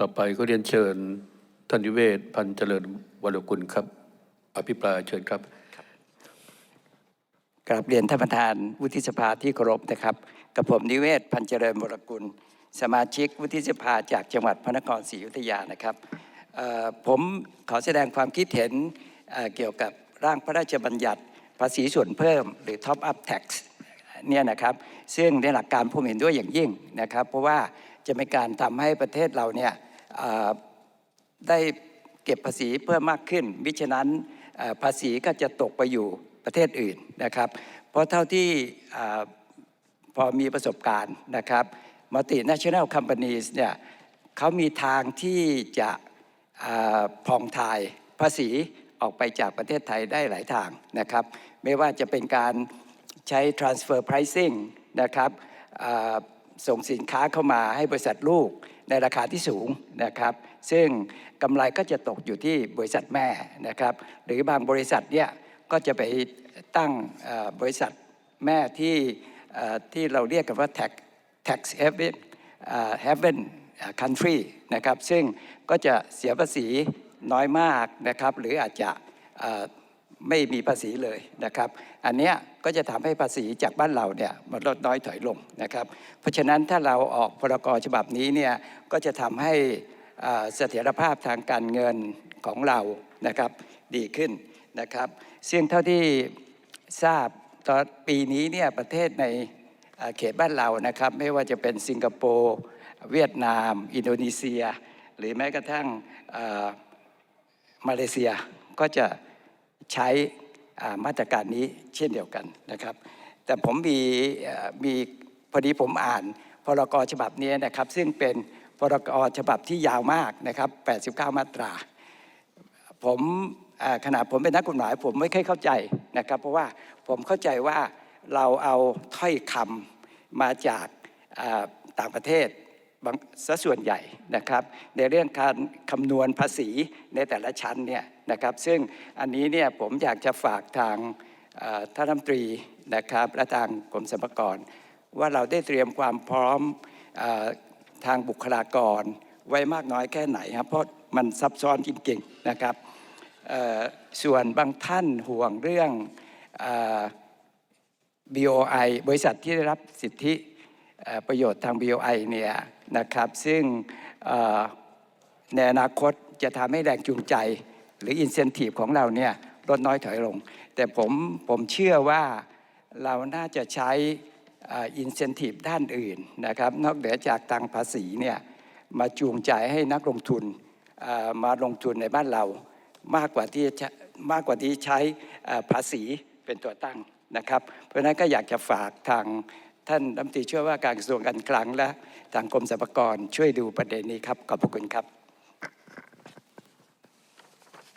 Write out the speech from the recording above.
ต่อไปก็เรียนเชิญท่านนิเวศน์พันธ์เจริญวรกุลครับ อภิปรายเชิญครับกราบเรียนท่านประธานวุฒิสภาที่เคารพนะครับ กับผมนิเวศน์พันเจริญวรกุล สมาชิกวุฒิสภาจากจังหวัดพระนครศรีอยุธยานะครับเอ่อผมขอแสดงความคิดเห็นเอ่อเกี่ยวกับร่างพระราชบัญญัติภาษีส่วนเพิ่มหรือ Top Up Tax เนี่ยนะครับซึ่งในหลักการผมเห็นด้วยอย่างยิ่งนะครับ เพราะว่าจะเป็นการทำให้ประเทศเราเนี่ยเอ่อ ได้เก็บภาษีเพิ่มมากขึ้น มิฉะนั้นภาษีก็จะตกไปอยู่ประเทศอื่นนะครับ เพราะเท่าที่พอมีประสบการณ์นะครับมัลติ national companies เนี่ยเขามีทางที่จะอ่าผ่องถ่ายภาษีออกไปจากประเทศไทยได้หลายทางนะครับ ไม่ว่าจะเป็นการใช้ transfer pricing นะครับ ส่งสินค้าเข้ามาให้บริษัทลูกในราคาที่สูงนะครับ ซึ่งกำไรก็จะตกอยู่ที่บริษัทแม่นะครับ หรือบางบริษัทเนี่ยก็จะไปตั้งบริษัทแม่ที่ที่เราเรียกกันว่า tax tax haven haven country นะครับ ซึ่งก็จะเสียภาษีน้อยมากนะครับ หรืออาจจะ ไม่มีภาษีเลยนะครับ อันเนี้ยก็จะทำให้ภาษีจากบ้านเราเนี่ยมันลดน้อยถอยลงนะครับ เพราะฉะนั้นถ้าเราออกพรกฉบับนี้เนี่ยก็จะทำให้เสถียรภาพทางการเงินของเรานะครับดีขึ้นนะครับ ซึ่งเท่าที่ทราบตอนปีนี้เนี่ยประเทศในเขตบ้านเรานะครับ ไม่ว่าจะเป็นสิงคโปร์เวียดนาม อินโดนีเซีย หรือแม้กระทั่งมาเลเซียก็จะ ใช้มาตรการนี้เช่นเดียวกันนะครับ แต่ผมมีมีพอดีผมอ่านพรกฉบับนี้นะครับ ซึ่งเป็นพรกฉบับที่ยาวมากนะครับ 89 มาตรา ผมขนาดผมเป็นนักกฎหมายผมไม่เคอยเข้าใจนะครับ เพราะว่าผมเข้าใจว่าเราเอาถ้อยคำมาจากต่างประเทศ ซะส่วนใหญ่นะครับ ในเรื่องการคำนวณภาษีในแต่ละชั้นเนี่ยนะครับ ซึ่งอันนี้เนี่ยผมอยากจะฝากทางท่านรัฐมนตรีนะครับและทางกรมสรรพากรว่าเราได้เตรียมความพร้อมอทางบุคลากร ไว้มากน้อยแค่ไหนครับเพราะมันซับซ้อนจริงๆนะครับส่วนบางท่านห่วงเรื่องเอ่อ BOI บริษัทที่ได้รับสิทธิ ประโยชน์ทาง BOI เนี่ยนะครับซึ่งในอนาคตจะทำให้แรงจูงใจ หรือ incentive ของเราเนี่ยลดน้อยถอยลง แต่ผมผมเชื่อว่าเราน่าจะใช้อ่อ incentive ด้านอื่นนะครับนอกเหนือจากตังภาษีเนี่ยมาจูงใจให้นักลงทุนมาลงทุนในบ้านเรามากกว่าที่มากกว่าที่ใช้ภาษีเป็นตัวตั้งนะครับ เพราะนั้นก็อยากจะฝากทาง ท่านรัฐมนตรีช่วยว่าการกระทรวงการคลังและทางกรมสรรพากรช่วยดูประเด็นนี้ครับขอบพระคุณครับ